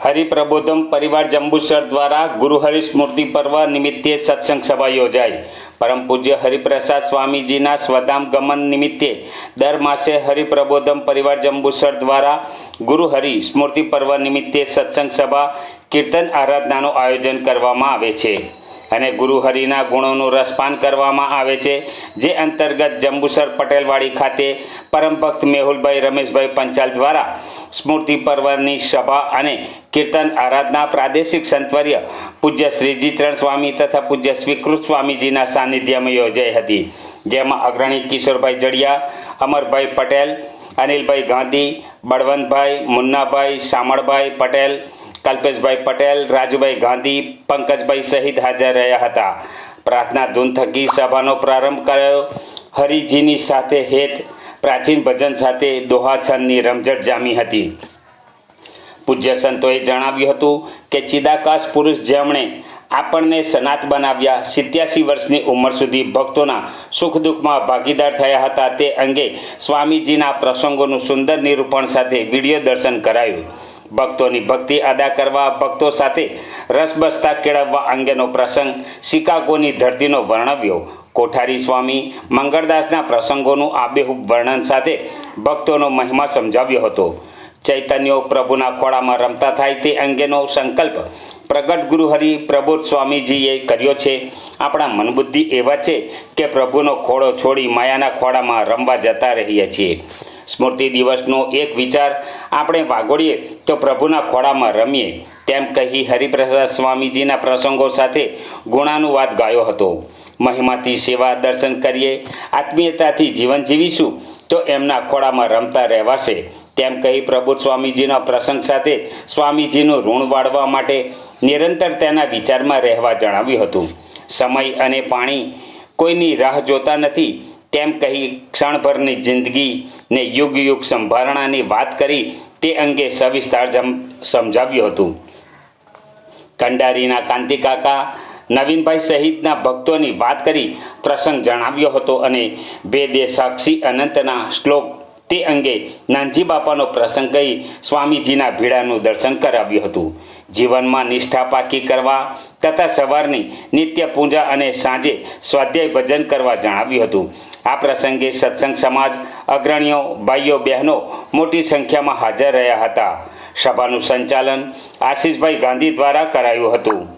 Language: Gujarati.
હરિપ્રબોધમ પરિવાર જંબુસર દ્વારા ગુરુ હરિ સ્મૃતિ પર્વ નિમિત્તે સત્સંગ સભા યોજાઈ. પરમ પૂજ્ય હરિપ્રસાદ સ્વામીજીના સ્વધામ ગમન નિમિત્તે દર માસે હરિપ્રબોધમ પરિવાર જંબુસર દ્વારા ગુરુ હરિ સ્મૃતિ પર્વ નિમિત્તે સત્સંગ સભા, કીર્તન, આરાધનાનું આયોજન કરવામાં આવે છે. અને ગુરુ હરિના ગુણોનું રસપાન કરવામાં આવે છે, જે અંતર્ગત જંબુસર પટેલવાડી ખાતે પરમભક્ત મેહુલભાઈ રમેશભાઈ પંચાલ દ્વારા સ્મૃતિ પર્વની સભા અને કીર્તન આરાધના પ્રાદેશિક સંતવર્ય પૂજ્ય શ્રીજીત્રણ સ્વામી તથા પૂજ્ય સ્વીકૃત સ્વામીજીના સાનિધ્યમાં યોજાઈ હતી. જેમાં અગ્રણી કિશોરભાઈ જડિયા, અમરભાઈ પટેલ, અનિલભાઈ ગાંધી, બળવંતભાઈ, મુન્નાભાઈ શામળભાઈ પટેલ કલ્પેશભાઈ પટેલ, રાજુભાઈ ગાંધી, પંકજભાઈ સહિત હાજર રહ્યા હતા. પ્રાર્થના ધૂન થકી સભાનો પ્રારંભ કરાયો. હરિજીની સાથે હેત, પ્રાચીન ભજન સાથે દોહા છંદની રમઝટ જામી હતી. પૂજ્ય સંતોએ જણાવ્યું હતું કે ચિદાકાશ પુરુષ જેમણે આપણને સનાત બનાવ્યા સિત્યાસી વર્ષની ઉંમર સુધી ભક્તોના સુખ દુઃખમાં ભાગીદાર થયા હતા તે અંગે સ્વામીજીના પ્રસંગોનું સુંદર નિરૂપણ સાથે વીડિયો દર્શન કરાયું. ભક્તોની ભક્તિ અદા કરવા ભક્તો સાથે રસબસતા કેળવવા અંગેનો પ્રસંગ શિકાગોની ધરતીનો વર્ણવ્યો. કોઠારી સ્વામી મંગળદાસના પ્રસંગોનું આબેહૂબ વર્ણન સાથે ભક્તોનો મહિમા સમજાવ્યો હતો. ચૈતન્યો પ્રભુના ખોળામાં રમતા થાય તે અંગેનો સંકલ્પ પ્રગટ ગુરુહરિ પ્રબોધ સ્વામીજીએ કર્યો છે. આપણા મનબુદ્ધિ એવા છે કે પ્રભુનો ખોળો છોડી માયાના ખોળામાં રમવા જતા રહીએ છીએ. સ્મૃતિ દિવસનો એક વિચાર આપણે વાગોડીએ તો પ્રભુના ખોળામાં રમીએ. તેમ કહી હરિપ્રસાદ સ્વામીજીના પ્રસંગો સાથે ગુણાનુવાદ ગાયો હતો. મહિમાથી સેવા દર્શન કરીએ, આત્મીયતાથી જીવન જીવીશું તો એમના ખોળામાં રમતા રહેવાશે. તેમ કહી પ્રભુ સ્વામીજીના પ્રસંગ સાથે સ્વામીજીનું ઋણ વાળવા માટે નિરંતર તેના વિચારમાં રહેવા જણાવ્યું હતું. સમય અને પાણી કોઈની રાહ જોતા નથી. તેમ કહી ક્ષણભરની જિંદગીને યુગ યુગ સંભારણાની વાત કરી તે અંગે સવિસ્તાર સમજાવ્યું હતું. કંડારીના કાંતિકાકા નવીનભાઈ સહિતના ભક્તોની વાત કરી પ્રસંગ જણાવ્યો હતો અને ભેદે સાક્ષી અનંતના શ્લોક તે અંગે નાનજી બાપાનો પ્રસંગ કહી સ્વામીજીના ભીડાનું દર્શન કરાવ્યું હતું. જીવનમાં નિષ્ઠા પાકી કરવા તથા સવારની નિત્ય પૂજા અને સાંજે સ્વાધ્યાય ભજન કરવા જણાવ્યું હતું. આ પ્રસંગે સત્સંગ સમાજ, અગ્રણીઓ, ભાઈઓ, બહેનો મોટી સંખ્યામાં હાજર રહ્યા હતા. સભાનું સંચાલન આશીષભાઈ ગાંધી દ્વારા કરાયું હતું.